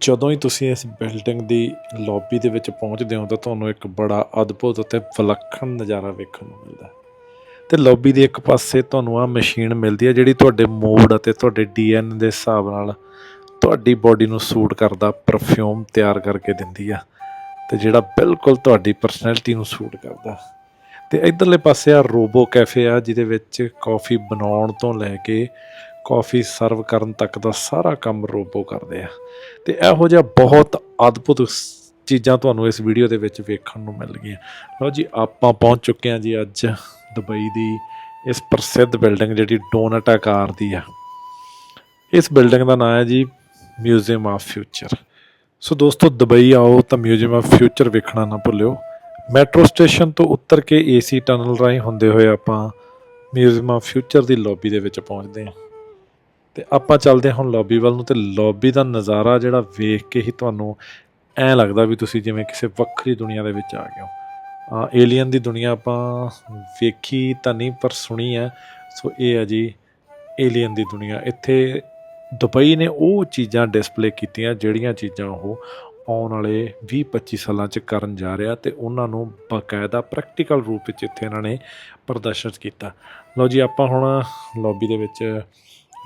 ਜਦੋਂ ਹੀ ਤੁਸੀਂ ਇਸ ਬਿਲਡਿੰਗ ਦੀ ਲੌਬੀ ਦੇ ਵਿੱਚ ਪਹੁੰਚਦੇ ਹੋ ਤਾਂ ਤੁਹਾਨੂੰ ਇੱਕ ਬੜਾ ਅਦਭੁਤ ਅਤੇ ਵਿਲੱਖਣ ਨਜ਼ਾਰਾ ਵੇਖਣ ਨੂੰ ਮਿਲਦਾ ਹੈ। ਤੇ ਲੌਬੀ ਦੇ ਇੱਕ ਪਾਸੇ ਤੁਹਾਨੂੰ ਆ ਮਸ਼ੀਨ ਮਿਲਦੀ ਹੈ ਜਿਹੜੀ ਤੁਹਾਡੇ ਮੂਡ ਅਤੇ ਤੁਹਾਡੇ ਡੀਐਨ ਦੇ ਹਿਸਾਬ ਨਾਲ ਤੁਹਾਡੀ ਬਾਡੀ ਨੂੰ ਸੂਟ ਕਰਦਾ ਪਰਫਿਊਮ ਤਿਆਰ ਕਰਕੇ ਦਿੰਦੀ ਆ ਤੇ ਜਿਹੜਾ ਬਿਲਕੁਲ ਤੁਹਾਡੀ ਪਰਸਨੈਲਿਟੀ ਨੂੰ ਸੂਟ ਕਰਦਾ ਤੇ ਇਧਰਲੇ ਪਾਸੇ ਆ ਰੋਬੋ ਕੈਫੇ ਆ ਜਿਹਦੇ ਵਿੱਚ ਕਾਫੀ ਬਣਾਉਣ ਤੋਂ ਲੈ ਕੇ ਕਾਫੀ ਸਰਵ ਕਰਨ ਤੱਕ ਦਾ ਸਾਰਾ ਕੰਮ ਰੋਬੋ ਕਰਦੇ ਆ। ਤੇ ਇਹੋ ਜਿਹਾ ਬਹੁਤ ਅਦਭੁਤ ਚੀਜ਼ਾਂ ਤੁਹਾਨੂੰ ਇਸ ਵੀਡੀਓ ਦੇ ਵਿੱਚ ਵੇਖਣ ਨੂੰ ਮਿਲ ਗਈਆਂ। ਲਓ ਜੀ, ਆਪਾਂ ਪਹੁੰਚ ਚੁੱਕੇ ਹਾਂ ਜੀ ਅੱਜ ਦੁਬਈ ਦੀ ਇਸ ਪ੍ਰਸਿੱਧ ਬਿਲਡਿੰਗ ਜਿਹੜੀ ਡੋਨਟ ਆਕਾਰ ਦੀ ਆ। ਇਸ ਬਿਲਡਿੰਗ ਦਾ ਨਾਮ ਹੈ ਜੀ ਮਿਊਜ਼ੀਅਮ ਆਫ ਫਿਊਚਰ। ਸੋ ਦੋਸਤੋ, ਦੁਬਈ ਆਓ ਤਾਂ ਮਿਊਜ਼ੀਅਮ ਆਫ ਫਿਊਚਰ ਵੇਖਣਾ ਨਾ ਭੁੱਲਿਓ। ਮੈਟਰੋ ਸਟੇਸ਼ਨ ਤੋਂ ਉੱਤਰ ਕੇ ਏਸੀ ਟਨਲ ਰਾਹੀਂ ਹੁੰਦੇ ਹੋਏ ਆਪਾਂ ਮਿਊਜ਼ੀਅਮ ਆਫ ਫਿਊਚਰ ਦੀ ਲੌਬੀ ਦੇ ਵਿੱਚ ਪਹੁੰਚਦੇ ਹਾਂ। ਤੇ ਆਪਾਂ ਚੱਲਦੇ ਹਾਂ ਹੁਣ ਲੌਬੀ ਵੱਲ ਨੂੰ ਤੇ ਲੌਬੀ ਦਾ ਨਜ਼ਾਰਾ ਜਿਹੜਾ ਵੇਖ ਕੇ ਹੀ ਤੁਹਾਨੂੰ ਐਂ ਲੱਗਦਾ ਵੀ ਤੁਸੀਂ ਜਿਵੇਂ ਕਿਸੇ ਵੱਖਰੀ ਦੁਨੀਆ ਦੇ ਵਿੱਚ ਆ ਗਏ ਹੋ। ਆ ਏਲੀਅਨ ਦੀ ਦੁਨੀਆ ਆਪਾਂ ਵੇਖੀ ਤਾਂ ਨਹੀਂ ਪਰ ਸੁਣੀ ਹੈ। ਸੋ ਇਹ ਹੈ ਜੀ ਏਲੀਅਨ ਦੀ ਦੁਨੀਆ। ਇੱਥੇ ਦੁਬਈ ਨੇ ਉਹ ਚੀਜ਼ਾਂ ਡਿਸਪਲੇ ਕੀਤੀਆਂ ਜਿਹੜੀਆਂ ਚੀਜ਼ਾਂ ਉਹ ਆਉਣ ਵਾਲੇ 20-25 ਸਾਲਾਂ 'ਚ ਕਰਨ ਜਾ ਰਿਹਾ ਤੇ ਉਹਨਾਂ ਨੂੰ ਬਕਾਇਦਾ ਪ੍ਰੈਕਟੀਕਲ ਰੂਪ ਵਿੱਚ ਇੱਥੇ ਇਹਨਾਂ ਨੇ ਪ੍ਰਦਰਸ਼ਿਤ ਕੀਤਾ। ਲਓ ਜੀ ਆਪਾਂ ਹੁਣ ਲੌਬੀ ਦੇ ਵਿੱਚ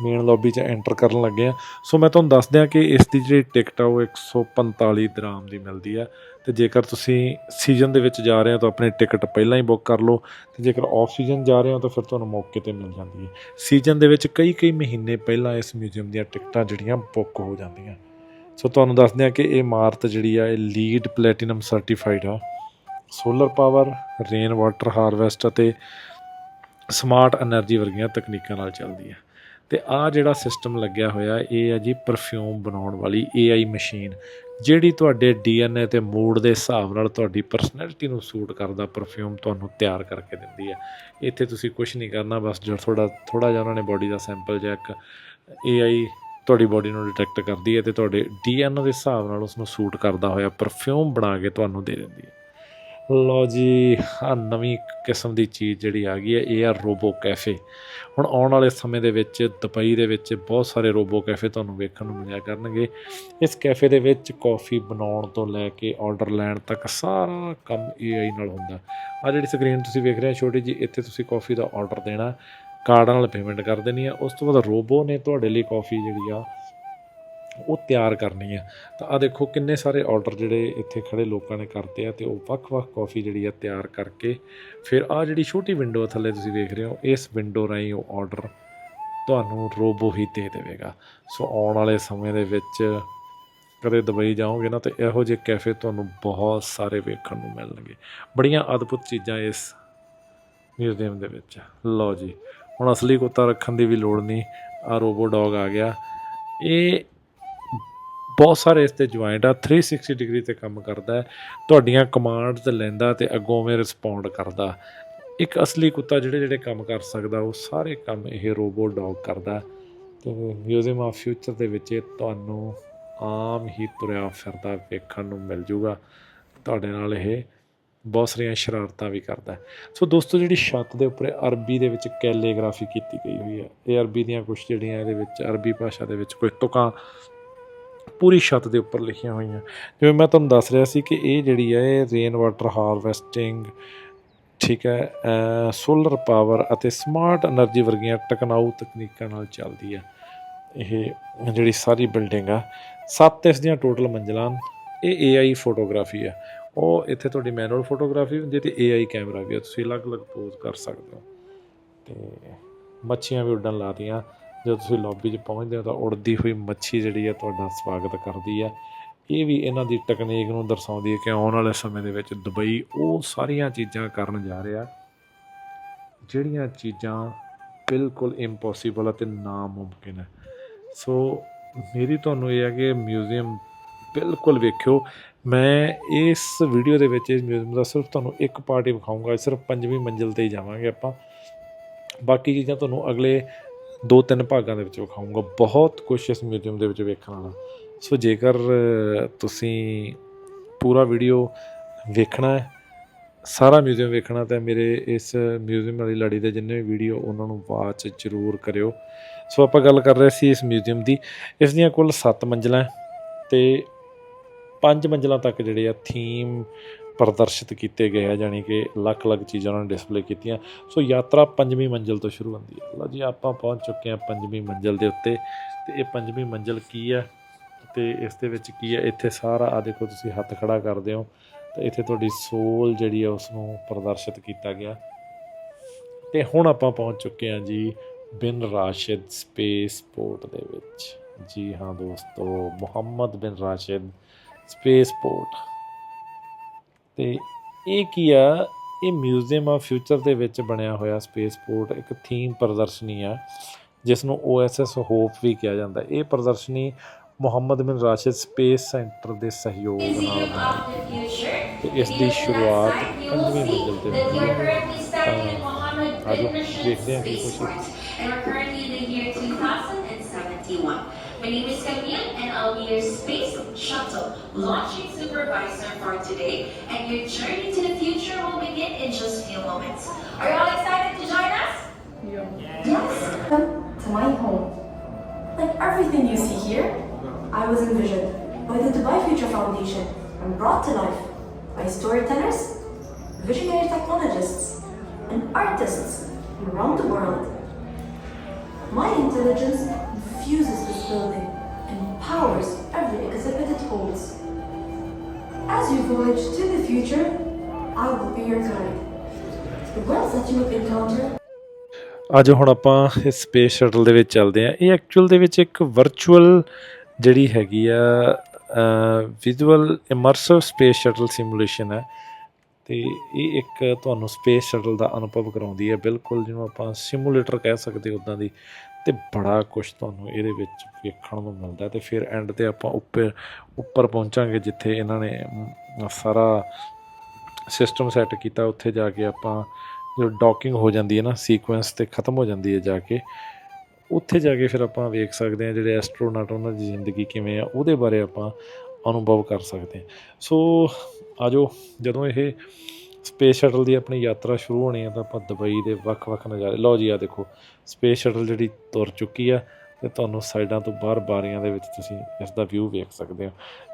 ਮੇਨ ਲੌਬੀ 'ਚ ਐਂਟਰ ਕਰਨ ਲੱਗੇ ਆ। ਸੋ ਮੈਂ ਤੁਹਾਨੂੰ ਦੱਸ ਦਿਆਂ ਕਿ ਇਸ ਦੀ ਜਿਹੜੀ ਟਿਕਟ ਆ, ਉਹ 145 ਦਰਾਮ ਦੀ ਮਿਲਦੀ ਆ। ਤੇ ਜੇਕਰ ਤੁਸੀਂ ਸੀਜ਼ਨ ਦੇ ਵਿੱਚ ਜਾ ਰਹੇ ਹੋ ਤਾਂ ਆਪਣੀ ਟਿਕਟ ਪਹਿਲਾਂ ਹੀ ਬੁੱਕ ਕਰ ਲਓ। ਤੇ ਜੇਕਰ ਆਫ ਸੀਜ਼ਨ ਜਾ ਰਹੇ ਹੋ ਤਾਂ ਫਿਰ ਤੁਹਾਨੂੰ ਮੌਕੇ ਤੇ ਮਿਲ ਜਾਂਦੀ ਹੈ ਸੀਜ਼ਨ ਦੇ ਵਿੱਚ ਕਈ ਕਈ ਮਹੀਨੇ ਪਹਿਲਾਂ ਇਸ ਮਿਊਜ਼ੀਅਮ ਦੀਆਂ ਟਿਕਟਾਂ ਜਿਹੜੀਆਂ ਬੁੱਕ ਹੋ ਜਾਂਦੀਆਂ। ਸੋ ਤੁਹਾਨੂੰ ਦੱਸਦੇ ਆ ਕਿ ਇਹ ਇਮਾਰਤ ਜਿਹੜੀ ਆ, ਇਹ ਲੀਡ ਪਲੈਟੀਨਮ ਸਰਟੀਫਾਈਡ ਆ। Solar power rain water harvest ਅਤੇ ਸਮਾਰਟ એનર્ਜੀ ਵਰਗੀਆਂ ਤਕਨੀਕਾਂ ਨਾਲ ਚੱਲਦੀ ਹੈ ਤੇ ਆ ਜਿਹੜਾ ਸਿਸਟਮ ਲੱਗਿਆ ਹੋਇਆ, ਇਹ ਹੈ ਜੀ ਪਰਫਿਊਮ ਬਣਾਉਣ ਵਾਲੀ AI ਮਸ਼ੀਨ ਜਿਹੜੀ ਤੁਹਾਡੇ DNA ਤੇ ਮੂਡ ਦੇ ਹਿਸਾਬ ਨਾਲ ਤੁਹਾਡੀ ਪਰਸਨੈਲਿਟੀ ਨੂੰ ਸੂਟ ਕਰਦਾ ਪਰਫਿਊਮ ਤੁਹਾਨੂੰ ਤਿਆਰ ਕਰਕੇ ਦਿੰਦੀ ਹੈ। ਇੱਥੇ ਤੁਸੀਂ ਕੁਝ ਨਹੀਂ ਕਰਨਾ, ਬਸ ਜਿਹੜਾ ਥੋੜਾ ਥੋੜਾ ਜਿਹਾ ਉਹਨਾਂ ਨੇ ਬਾਡੀ ਦਾ ਸੈਂਪਲ ਜਾਂ ਇੱਕ AI ਤੁਹਾਡੀ ਬਾਡੀ ਨੂੰ ਡਿਟੈਕਟ ਕਰਦੀ ਹੈ ਤੇ ਤੁਹਾਡੇ DNA ਦੇ ਹਿਸਾਬ ਨਾਲ ਉਸ ਨੂੰ ਸੂਟ ਕਰਦਾ ਹੋਇਆ ਪਰਫਿਊਮ ਬਣਾ ਕੇ ਤੁਹਾਨੂੰ ਦੇ ਦਿੰਦੀ ਹੈ। ਲਓ ਜੀ ਆ ਨਵੀਂ ਕਿਸਮ ਦੀ ਚੀਜ਼ ਜਿਹੜੀ ਆ ਗਈ ਹੈ, ਇਹ ਆ ਰੋਬੋ ਕੈਫੇ। ਹੁਣ ਆਉਣ ਵਾਲੇ ਸਮੇਂ ਦੇ ਵਿੱਚ, ਦੁਬਈ ਦੇ ਵਿੱਚ ਬਹੁਤ ਸਾਰੇ ਰੋਬੋ ਕੈਫੇ ਤੁਹਾਨੂੰ ਵੇਖਣ ਨੂੰ ਮਿਲਿਆ ਕਰਨਗੇ। ਇਸ ਕੈਫੇ ਦੇ ਵਿੱਚ ਕਾਫੀ ਬਣਾਉਣ ਤੋਂ ਲੈ ਕੇ ਆਰਡਰ ਲੈਣ ਤੱਕ ਸਾਰਾ ਕੰਮ AI ਨਾਲ ਹੁੰਦਾ। ਆ ਜਿਹੜੀ ਸਕਰੀਨ ਤੁਸੀਂ ਵੇਖ ਰਹੇ ਹੋ ਛੋਟੀ ਜੀ ਇੱਥੇ ਤੁਸੀਂ ਕਾਫੀ ਦਾ ਆਰਡਰ ਦੇਣਾ, ਕਾਰਡ ਨਾਲ ਪੇਮੈਂਟ ਕਰ ਦੇਣੀ ਆ। ਉਸ ਤੋਂ ਬਾਅਦ ਰੋਬੋ ਨੇ ਤੁਹਾਡੇ ਲਈ ਕਾਫੀ ਜਿਹੜੀ ਆ ਉਹ ਤਿਆਰ ਕਰਨੀ ਆ। ਤਾਂ ਆ ਦੇਖੋ ਕਿੰਨੇ ਸਾਰੇ ਆਰਡਰ ਜਿਹੜੇ ਇੱਥੇ ਖੜੇ ਲੋਕਾਂ ਨੇ ਕਰਤੇ ਆ ਤੇ ਉਹ ਵੱਖ-ਵੱਖ ਕਾਫੀ ਜਿਹੜੀ ਆ ਤਿਆਰ ਕਰਕੇ ਫਿਰ ਆ ਜਿਹੜੀ ਛੋਟੀ ਵਿੰਡੋ ਥੱਲੇ ਤੁਸੀਂ ਵੇਖ ਰਹੇ ਹੋ, ਇਸ ਵਿੰਡੋ ਰਾਹੀਂ ਉਹ ਆਰਡਰ ਤੁਹਾਨੂੰ ਰੋਬੋ ਹੀ ਦੇ ਦੇਵੇਗਾ। ਸੋ ਆਉਣ ਵਾਲੇ ਸਮੇਂ ਦੇ ਵਿੱਚ ਕਦੇ ਦੁਬਈ ਜਾਓਗੇ ਨਾ ਤੇ ਇਹੋ ਜਿਹੇ ਕੈਫੇ ਤੁਹਾਨੂੰ ਬਹੁਤ ਸਾਰੇ ਵੇਖਣ ਨੂੰ ਮਿਲਣਗੇ। ਬੜੀਆਂ ਅਦਭੁਤ ਚੀਜ਼ਾਂ ਇਸ ਮਿਊਜ਼ੀਅਮ ਦੇ ਵਿੱਚ। ਲਓ ਜੀ, ਹੁਣ ਅਸਲੀ ਕੁੱਤਾ ਰੱਖਣ ਦੀ ਵੀ ਲੋੜ ਨਹੀਂ ਆ ਰੋਬੋ ਡੌਗ ਆ ਗਿਆ। ਇਹ ਬਹੁਤ ਸਾਰੇ ਇਸ ਤੇ ਜੁਆਇੰਟ ਆ 360 ਡਿਗਰੀ ਤੇ ਕੰਮ ਕਰਦਾ ਹੈ, ਤੁਹਾਡੀਆਂ ਕਮਾਂਡਸ ਲੈਂਦਾ ਤੇ ਅੱਗੋਂ ਉਵੇਂ ਰਿਸਪੌਂਡ ਕਰਦਾ। ਇੱਕ ਅਸਲੀ ਕੁੱਤਾ ਜਿਹੜੇ ਜਿਹੜੇ ਕੰਮ ਕਰ ਸਕਦਾ, ਉਹ ਸਾਰੇ ਕੰਮ ਇਹ ਰੋਬੋ ਡੌਗ ਕਰਦਾ। ਤੇ ਮਿਊਜ਼ੀਅਮ ਆਫ ਫਿਊਚਰ ਦੇ ਵਿੱਚ ਇਹ ਤੁਹਾਨੂੰ ਆਮ ਹੀ ਤੁਰਿਆ ਫਿਰਦਾ ਵੇਖਣ ਨੂੰ ਮਿਲ ਜੂਗਾ। ਤੁਹਾਡੇ ਨਾਲ ਇਹ ਬਹੁਤ ਸਾਰੀਆਂ ਸ਼ਰਾਰਤਾਂ ਵੀ ਕਰਦਾ ਸੋ ਦੋਸਤੋ, ਜਿਹੜੀ ਛੱਤ ਦੇ ਉੱਪਰ ਅਰਬੀ ਦੇ ਵਿੱਚ ਕੈਲੀਗ੍ਰਾਫੀ ਕੀਤੀ ਗਈ ਹੋਈ ਹੈ, ਇਹ ਅਰਬੀ ਦੀਆਂ ਕੁਝ ਜਿਹੜੀਆਂ ਇਹਦੇ ਵਿੱਚ ਅਰਬੀ ਭਾਸ਼ਾ ਦੇ ਵਿੱਚ ਕੁਝ ਤੁਕਾਂ ਪੂਰੀ ਛੱਤ ਦੇ ਉੱਪਰ ਲਿਖੀਆਂ ਹੋਈਆਂ। ਜਿਵੇਂ ਮੈਂ ਤੁਹਾਨੂੰ ਦੱਸ ਰਿਹਾ ਸੀ ਕਿ ਇਹ ਜਿਹੜੀ ਹੈ, ਇਹ ਰੇਨ ਵਾਟਰ ਹਾਰਵੈਸਟਿੰਗ ਠੀਕ ਹੈ ਸੋਲਰ ਪਾਵਰ ਅਤੇ ਸਮਾਰਟ એનર્ਜੀ ਵਰਗੀਆਂ ਟਕਨਾਊ ਤਕਨੀਕਾਂ ਨਾਲ ਚੱਲਦੀ ਹੈ। ਇਹ ਜਿਹੜੀ ਸਾਰੀ ਬਿਲਡਿੰਗ ਆ, ਸੱਤ ਇਸ ਦੀਆਂ ਟੋਟਲ ਮੰਜ਼ਲਾਂ ਇਹ AI ਫੋਟੋਗ੍ਰਾਫੀ ਆ ਉਹ ਇੱਥੇ ਤੁਹਾਡੀ ਮੈਨੂਅਲ ਫੋਟੋਗ੍ਰਾਫੀ ਹੁੰਦੀ ਤੇ AI ਕੈਮਰਾ ਵੀ ਆ ਤੁਸੀਂ ਅਲੱਗ-ਅਲੱਗ ਪੋਜ਼ ਕਰ ਸਕਦੇ ਹੋ। ਤੇ ਮੱਛੀਆਂ ਵੀ ਉੱਡਣ ਲਾਤੀਆਂ ਜਦੋਂ ਤੁਸੀਂ ਲੌਬੀ 'ਚ ਪਹੁੰਚਦੇ ਹੋ ਤਾਂ ਉੜਦੀ ਹੋਈ ਮੱਛੀ ਜਿਹੜੀ ਹੈ ਤੁਹਾਡਾ ਸਵਾਗਤ ਕਰਦੀ ਹੈ ਇਹ ਵੀ ਇਹਨਾਂ ਦੀ ਟੈਕਨੀਕ ਨੂੰ ਦਰਸਾਉਂਦੀ ਹੈ ਕਿ ਆਉਣ ਵਾਲੇ ਸਮੇਂ ਦੇ ਵਿੱਚ ਦੁਬਈ ਉਹ ਸਾਰੀਆਂ ਚੀਜ਼ਾਂ ਕਰਨ ਜਾ ਰਿਹਾ, ਜਿਹੜੀਆਂ ਚੀਜ਼ਾਂ ਬਿਲਕੁਲ ਇੰਪੋਸੀਬਲ ਅਤੇ ਨਾਮੁਮਕਿਨ ਹੈ। ਸੋ ਮੇਰੀ ਤੁਹਾਨੂੰ ਇਹ ਹੈ ਕਿ ਮਿਊਜ਼ੀਅਮ ਬਿਲਕੁਲ ਵੇਖਿਓ। ਮੈਂ ਇਸ ਵੀਡੀਓ ਦੇ ਵਿੱਚ, ਇਸ ਮਿਊਜ਼ੀਅਮ ਦਾ ਸਿਰਫ ਤੁਹਾਨੂੰ ਇੱਕ ਪਾਰਟ ਹੀ ਵਿਖਾਊਂਗਾ, ਸਿਰਫ ਪੰਜਵੀਂ ਮੰਜ਼ਿਲ ਤੇ ਹੀ ਜਾਵਾਂਗੇ ਆਪਾਂ। ਬਾਕੀ ਚੀਜ਼ਾਂ ਤੁਹਾਨੂੰ ਅਗਲੇ ਦੋ ਤਿੰਨ ਭਾਗਾਂ ਦੇ ਵਿੱਚ ਵਿਖਾਊਂਗਾ। ਬਹੁਤ ਕੁਝ ਇਸ ਮਿਊਜ਼ੀਅਮ ਦੇ ਵਿੱਚ ਵੇਖਣ ਵਾਲਾ। ਸੋ ਜੇਕਰ ਤੁਸੀਂ ਪੂਰਾ ਵੀਡੀਓ ਵੇਖਣਾ ਹੈ, ਸਾਰਾ ਮਿਊਜ਼ੀਅਮ ਵੇਖਣਾ ਤਾਂ ਮੇਰੇ ਇਸ ਮਿਊਜ਼ੀਅਮ ਵਾਲੀ ਲੜੀ ਦੇ ਜਿੰਨੇ ਵੀ ਵੀਡੀਓ ਉਹਨਾਂ ਨੂੰ ਵਾਚ ਜ਼ਰੂਰ ਕਰਿਓ। ਸੋ ਆਪਾਂ ਗੱਲ ਕਰ ਰਹੇ ਸੀ ਇਸ ਮਿਊਜ਼ੀਅਮ ਦੀ। ਇਸ ਦੀਆਂ ਕੁੱਲ 7 ਮੰਜ਼ਿਲਾਂ ਹੈ ਤੇ ਪੰਜ ਮੰਜ਼ਲਾਂ ਤੱਕ ਜਿਹੜੇ ਆ ਥੀਮ ਪ੍ਰਦਰਸ਼ਿਤ ਕੀਤੇ ਗਏ ਆ, ਜਾਣੀ ਕਿ ਅਲੱਗ-ਅਲੱਗ ਚੀਜ਼ਾਂ ਉਹਨਾਂ ਨੇ ਡਿਸਪਲੇ ਕੀਤੀਆਂ। ਸੋ ਯਾਤਰਾ ਪੰਜਵੀਂ ਮੰਜ਼ਲ ਤੋਂ ਸ਼ੁਰੂ ਹੁੰਦੀ ਹੈ। ਲਓ ਜੀ, ਆਪਾਂ ਪਹੁੰਚ ਚੁੱਕੇ ਹਾਂ ਪੰਜਵੀਂ ਮੰਜ਼ਲ ਦੇ ਉੱਤੇ। ਤੇ ਇਹ ਪੰਜਵੀਂ ਮੰਜ਼ਲ ਕੀ ਹੈ? ਤੇ ਇਸ ਦੇ ਵਿੱਚ ਕੀ ਹੈ? ਇੱਥੇ ਸਾਰਾ ਆ ਦੇਖੋ ਤੁਸੀਂ, ਹੱਥ ਖੜਾ ਕਰਦੇ ਹੋ। ਤੇ ਇੱਥੇ ਤੁਹਾਡੀ ਸੋਲ ਜਿਹੜੀ ਹੈ ਉਸ ਨੂੰ ਪ੍ਰਦਰਸ਼ਿਤ ਕੀਤਾ ਗਿਆ। ਤੇ ਹੁਣ ਆਪਾਂ ਪਹੁੰਚ ਚੁੱਕੇ ਹਾਂ ਜੀ, ਬਿਨ ਰਾਸ਼ਿਦ ਸਪੇਸ ਪੋਰਟ ਦੇ ਵਿੱਚ। ਜੀ ਹਾਂ ਦੋਸਤੋ, ਮੁਹੰਮਦ ਬਿਨ ਰਾਸ਼ਿਦ ਸਪੇਸ ਪੋਰਟ ਤੇ ਇਹ ਕੀ ਆ? ਇਹ ਮਿਊਜ਼ੀਅਮ ਆ ਫਿਊਚਰ ਦੇ ਵਿੱਚ ਬਣਿਆ ਹੋਇਆ ਸਪੇਸ ਪੋਰਟ ਇੱਕ ਥੀਮ ਪ੍ਰਦਰਸ਼ਨੀ ਆ ਜਿਸ ਨੂੰ OSS ਹੋਪ ਵੀ ਕਿਹਾ ਜਾਂਦਾ। ਇਹ ਪ੍ਰਦਰਸ਼ਨੀ ਮੁਹੰਮਦ ਬਿਨ ਰਾਸ਼ਿਦ ਸਪੇਸ ਸੈਂਟਰ ਦੇ ਸਹਿਯੋਗ ਨਾਲ ਬਣਾਈ ਤੇ ਇਸ ਦੀ ਸ਼ੁਰੂਆਤ ਪੰਜਵੀਂ ਮੰਜ਼ਿਲ ਤੇ ਹੁੰਦੀ ਹੈ। ਆਜੋ ਦੇਖਦੇ ਹਾਂ ਕੀ ਕੁਛ And we're currently in the year 2071. My name is Camille and I'll be your space shuttle launching supervisor for today. And your journey to the future will begin in just a few moments. Are you all excited to join us? Yeah. Yes, come to my home. Like everything you see here, I was envisioned by the Dubai Future Foundation and brought to life by storytellers, visionary technologists, and artists from around the world. My intelligence infuses this and powers every exhibit it holds. As you voyage to the future, I will be your guide. The worlds that you will encounter. ਅੱਜ ਹੁਣ ਆਪਾਂ ਇਸ space shuttle ਦੇ ਵਿੱਚ ਚੱਲਦੇ ਆ ਇਹ actual ਦੇ ਵਿੱਚ ਇੱਕ ਵਰਚੁਅਲ ਜਿਹੜੀ ਹੈਗੀ ਆ visual immersive space shuttle simulation ਹੈ। ਤੇ ਇਹ ਇੱਕ ਤੁਹਾਨੂੰ ਸਪੇਸ ਸ਼ਟਲ ਦਾ ਅਨੁਭਵ ਕਰਾਉਂਦੀ ਹੈ। ਬਿਲਕੁਲ ਜਿਹਨੂੰ ਆਪਾਂ ਸਿਮੂਲੇਟਰ ਕਹਿ ਸਕਦੇ ਉਦਾਂ ਦੀ। ਤੇ ਬੜਾ ਕੁਝ ਤੁਹਾਨੂੰ ਇਹਦੇ ਵਿੱਚ ਵੇਖਣ ਨੂੰ ਮਿਲਦਾ ਤੇ ਫਿਰ ਐਂਡ ਤੇ ਆਪਾਂ ਉੱਪਰ ਉੱਪਰ ਪਹੁੰਚਾਂਗੇ ਜਿੱਥੇ ਇਹਨਾਂ ਨੇ ਸਾਰਾ ਸਿਸਟਮ ਸੈੱਟ ਕੀਤਾ, ਉੱਥੇ ਜਾ ਕੇ ਆਪਾਂ ਜੋ ਡੌਕਿੰਗ ਹੋ ਜਾਂਦੀ ਹੈ ਨਾ ਸੀਕੁਐਂਸ ਤੇ ਖਤਮ ਹੋ ਜਾਂਦੀ ਹੈ ਜਾ ਕੇ, ਉੱਥੇ ਜਾ ਕੇ ਫਿਰ ਆਪਾਂ ਵੇਖ ਸਕਦੇ ਹਾਂ ਜਿਹੜੇ ਐਸਟ੍ਰੋਨਟ ਉਹਨਾਂ ਦੀ ਜ਼ਿੰਦਗੀ ਕਿਵੇਂ ਆ, ਉਹਦੇ ਬਾਰੇ ਆਪਾਂ ਅਨੁਭਵ ਕਰ ਸਕਦੇ ਹਾਂ। ਸੋ ਆਜੋ, ਜਦੋਂ ਇਹ ਸਪੇਸ ਸ਼ਟਲ ਦੀ ਆਪਣੀ ਯਾਤਰਾ ਸ਼ੁਰੂ ਹੋਣੀ ਹੈ ਤਾਂ ਆਪਾਂ ਦੁਬਈ ਦੇ ਵੱਖ-ਵੱਖ ਨਜ਼ਾਰੇ ਲਓ ਜੀ ਆ ਦੇਖੋ ਸਪੇਸ ਸ਼ਟਲ ਜਿਹੜੀ ਤੁਰ ਚੁੱਕੀ ਆ ਤੇ ਤੁਹਾਨੂੰ ਸਾਈਡਾਂ ਤੋਂ ਬਾਹਰ ਬਾਰੀਆਂ ਦੇ ਵਿੱਚ ਤੁਸੀਂ ਇਸ ਦਾ ਵਿਊ ਵੇਖ ਸਕਦੇ ਹੋ।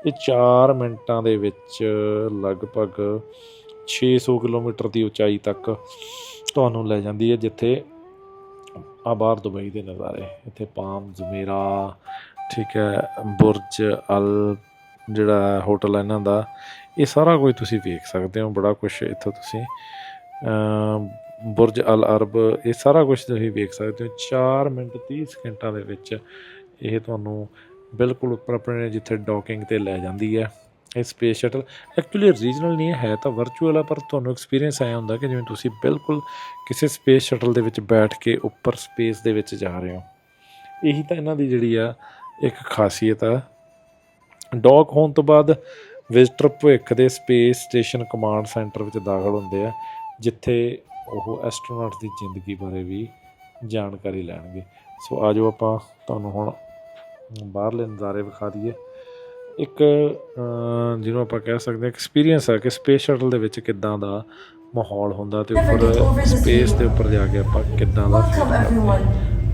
ਇਹ 4 ਮਿੰਟਾਂ ਦੇ ਵਿੱਚ ਲਗਭਗ 600 ਕਿਲੋਮੀਟਰ ਦੀ ਉਚਾਈ ਤੱਕ ਤੁਹਾਨੂੰ ਲੈ ਜਾਂਦੀ ਹੈ, ਜਿੱਥੇ ਆ ਬਾਹਰ ਦੁਬਈ ਦੇ ਨਜ਼ਾਰੇ। ਇੱਥੇ ਪਾਮ, ਜ਼ਮੀਰਾ, ਠੀਕ ਹੈ, ਬੁਰਜ ਅਲ ਜਿਹੜਾ ਹੋਟਲ ਹੈ ਇਹਨਾਂ ਦਾ, ਇਹ ਸਾਰਾ ਕੁਝ ਤੁਸੀਂ ਵੇਖ ਸਕਦੇ ਹੋ, ਬੜਾ ਕੁਝ ਇੱਥੋਂ ਤੁਸੀਂ ਬੁਰਜ ਅਲ ਅਰਬ, ਇਹ ਸਾਰਾ ਕੁਝ ਤੁਸੀਂ ਵੇਖ ਸਕਦੇ ਹੋ। 4 ਮਿੰਟ 30 ਸਕਿੰਟਾਂ ਦੇ ਵਿੱਚ ਇਹ ਤੁਹਾਨੂੰ ਬਿਲਕੁਲ ਉੱਪਰ ਆਪਣੇ ਜਿੱਥੇ ਡੌਕਿੰਗ ਤੇ ਲੈ ਜਾਂਦੀ ਹੈ, ਇਹ ਸਪੇਸ ਸ਼ਟਲ ਐਕਚੁਅਲੀ ਰੀਜਨਲ ਨਹੀਂ ਹੈ ਤਾਂ ਵਰਚੁਅਲ ਆ, ਪਰ ਤੁਹਾਨੂੰ ਐਕਸਪੀਰੀਅੰਸ ਆਇਆ ਹੁੰਦਾ ਕਿ ਜਿਵੇਂ ਤੁਸੀਂ ਬਿਲਕੁਲ ਕਿਸੇ ਸਪੇਸ ਸ਼ਟਲ ਦੇ ਵਿੱਚ ਬੈਠ ਕੇ ਉੱਪਰ ਸਪੇਸ ਦੇ ਵਿੱਚ ਜਾ ਰਹੇ ਹੋ। ਇਹੀ ਤਾਂ ਇਹਨਾਂ ਦੀ ਜਿਹੜੀ ਆ ਇੱਕ ਖਾਸੀਅਤ ਆ। ਡੌਕ ਹੋਣ ਤੋਂ ਬਾਅਦ ਵਿਜ਼ਟਰ ਭਵਿੱਖ ਦੇ ਸਪੇਸ ਸਟੇਸ਼ਨ ਕਮਾਂਡ ਸੈਂਟਰ ਵਿੱਚ ਦਾਖਲ ਹੁੰਦੇ ਆ ਜਿੱਥੇ ਉਹ ਐਸਟ੍ਰੋਨੌਟ ਦੀ ਜ਼ਿੰਦਗੀ ਬਾਰੇ ਵੀ ਜਾਣਕਾਰੀ ਲੈਣਗੇ। ਸੋ ਆਜੋ ਆਪਾਂ ਤੁਹਾਨੂੰ ਹੁਣ ਬਾਹਰਲੇ ਨਜ਼ਾਰੇ ਵਿਖਾ ਦਈਏ। ਇੱਕ ਜਿਹਨੂੰ ਆਪਾਂ ਕਹਿ ਸਕਦੇ ਹਾਂ ਐਕਸਪੀਰੀਅੰਸ ਹੈ ਕਿ ਸਪੇਸ ਸ਼ਟਲ ਦੇ ਵਿੱਚ ਕਿੱਦਾਂ ਦਾ ਮਾਹੌਲ ਹੁੰਦਾ ਤੇ ਉੱਪਰ ਸਪੇਸ ਦੇ ਉੱਪਰ ਜਾ ਕੇ ਆਪਾਂ ਕਿੱਦਾਂ ਦਾ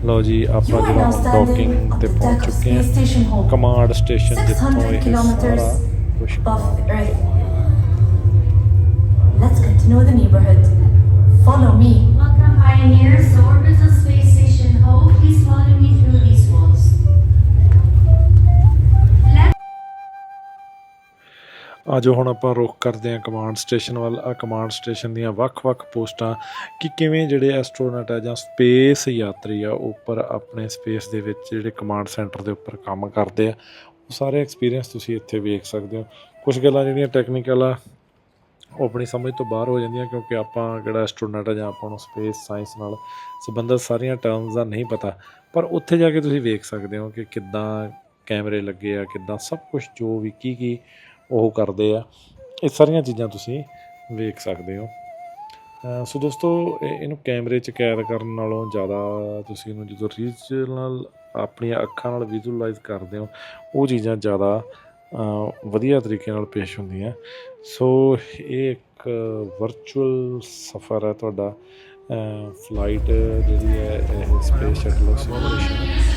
feel Welcome ਕਰਦੇ ਹਾਂ। everyone. ਲਓ ਜੀ You ਆਪਾਂ are ਜਿਹੜਾ now ਹੁਣ standing ਡੌਕਿੰਗ on ਤੇ the ਪਹੁੰਚ deck of ਚੁੱਕੇ Space ਹਾਂ Station Home ਕਮਾਂਡ ਸਟੇਸ਼ਨ ਜਿੱਥੋਂ 600 ਇਹ kilometers ਸਾਰਾ ਕੁਝ above the Earth. Let's get to know the neighborhood. Follow me. Welcome pioneers ਆਜੋ ਹੁਣ ਆਪਾਂ ਰੁਖ ਕਰਦੇ ਹਾਂ ਕਮਾਂਡ ਸਟੇਸ਼ਨ ਵੱਲ। ਆ ਕਮਾਂਡ ਸਟੇਸ਼ਨ ਦੀਆਂ ਵੱਖ-ਵੱਖ ਪੋਸਟਾਂ ਕਿ ਕਿਵੇਂ ਜਿਹੜੇ ਐਸਟ੍ਰੋਨਟ ਆ ਜਾਂ ਸਪੇਸ ਯਾਤਰੀ ਆ ਉੱਪਰ ਆਪਣੇ ਸਪੇਸ ਦੇ ਵਿੱਚ ਜਿਹੜੇ ਕਮਾਂਡ ਸੈਂਟਰ ਦੇ ਉੱਪਰ ਕੰਮ ਕਰਦੇ ਆ। ਉਹ ਸਾਰੇ ਐਕਸਪੀਰੀਅੰਸ ਤੁਸੀਂ ਇੱਥੇ ਵੇਖ ਸਕਦੇ ਹੋ। ਕੁਝ ਗੱਲਾਂ ਜਿਹੜੀਆਂ ਟੈਕਨੀਕਲ ਆ, ਉਹ ਆਪਣੀ ਸਮਝ ਤੋਂ ਬਾਹਰ ਹੋ ਜਾਂਦੀਆਂ ਕਿਉਂਕਿ ਆਪਾਂ ਜਿਹੜਾ ਐਸਟ੍ਰੋਨਟ ਆ ਜਾਂ ਆਪਾਂ ਨੂੰ ਸਪੇਸ ਸਾਇੰਸ ਨਾਲ ਸੰਬੰਧਿਤ ਸਾਰੀਆਂ ਟਰਮਸ ਦਾ ਨਹੀਂ ਪਤਾ। ਪਰ ਉੱਥੇ ਜਾ ਕੇ ਤੁਸੀਂ ਵੇਖ ਸਕਦੇ ਹੋ ਕਿ ਕਿੱਦਾਂ ਕੈਮਰੇ ਲੱਗੇ ਆ, ਕਿੱਦਾਂ ਸਭ ਕੁਝ ਜੋ ਵੀ ਕੀ ਕੀ ਉਹ ਕਰਦੇ ਆ। ਇਹ ਸਾਰੀਆਂ ਚੀਜ਼ਾਂ ਤੁਸੀਂ ਵੇਖ ਸਕਦੇ ਹੋ। ਸੋ ਦੋਸਤੋ ਇਹਨੂੰ ਕੈਮਰੇ 'ਚ ਕੈਦ ਕਰਨ ਨਾਲੋਂ ਜ਼ਿਆਦਾ ਤੁਸੀਂ ਇਹਨੂੰ ਜਦੋਂ ਰੀਜਨਲ ਆਪਣੀਆਂ ਅੱਖਾਂ ਨਾਲ ਵਿਜ਼ੂਅਲਾਈਜ਼ ਕਰਦੇ ਹੋ, ਉਹ ਚੀਜ਼ਾਂ ਜ਼ਿਆਦਾ ਵਧੀਆ ਤਰੀਕੇ ਨਾਲ ਪੇਸ਼ ਹੁੰਦੀਆਂ। ਸੋ ਇਹ ਇੱਕ ਵਰਚੁਅਲ ਸਫ਼ਰ ਹੈ ਤੁਹਾਡਾ। ਫਲਾਈਟ ਜਿਹੜੀ ਹੈ, ਇਹ ਸਪੇਸ ਸ਼ਟਲ ਸਿਮੂਲੇਸ਼ਨ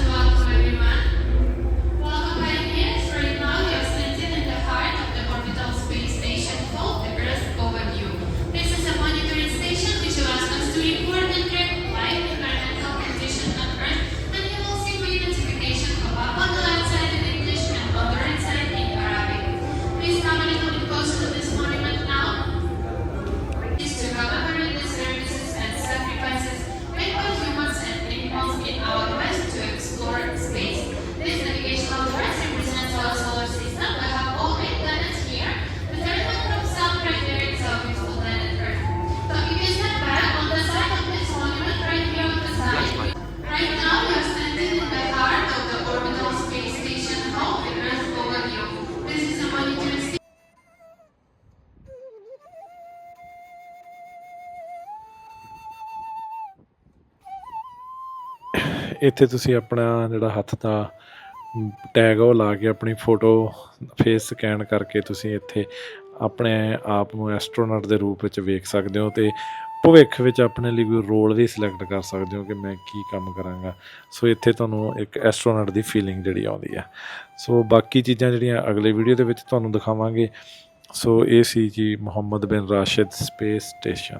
ਇੱਥੇ ਤੁਸੀਂ ਆਪਣਾ ਜਿਹੜਾ ਹੱਥ ਦਾ ਟੈਗ ਉਹ ਲਾ ਕੇ ਆਪਣੀ ਫੋਟੋ ਫੇਸ ਸਕੈਨ ਕਰਕੇ ਤੁਸੀਂ ਇੱਥੇ ਆਪਣੇ ਆਪ ਨੂੰ ਐਸਟ੍ਰੋਨਟ ਦੇ ਰੂਪ ਵਿੱਚ ਵੇਖ ਸਕਦੇ ਹੋ ਤੇ ਭਵਿੱਖ ਵਿੱਚ ਆਪਣੇ ਲਈ ਕੋਈ ਰੋਲ ਵੀ ਸਿਲੈਕਟ ਕਰ ਸਕਦੇ ਹੋ ਕਿ ਮੈਂ ਕੀ ਕੰਮ ਕਰਾਂਗਾ। ਸੋ ਇੱਥੇ ਤੁਹਾਨੂੰ ਇੱਕ ਐਸਟ੍ਰੋਨਟ ਦੀ ਫੀਲਿੰਗ ਜਿਹੜੀ ਆਉਂਦੀ ਆ। ਸੋ ਬਾਕੀ ਚੀਜ਼ਾਂ ਜਿਹੜੀਆਂ ਅਗਲੇ ਵੀਡੀਓ ਦੇ ਵਿੱਚ ਤੁਹਾਨੂੰ ਦਿਖਾਵਾਂਗੇ। ਸੋ ਇਹ ਸੀ ਜੀ ਮੁਹੰਮਦ ਬਿਨ ਰਾਸ਼ਿਦ ਸਪੇਸ ਸਟੇਸ਼ਨ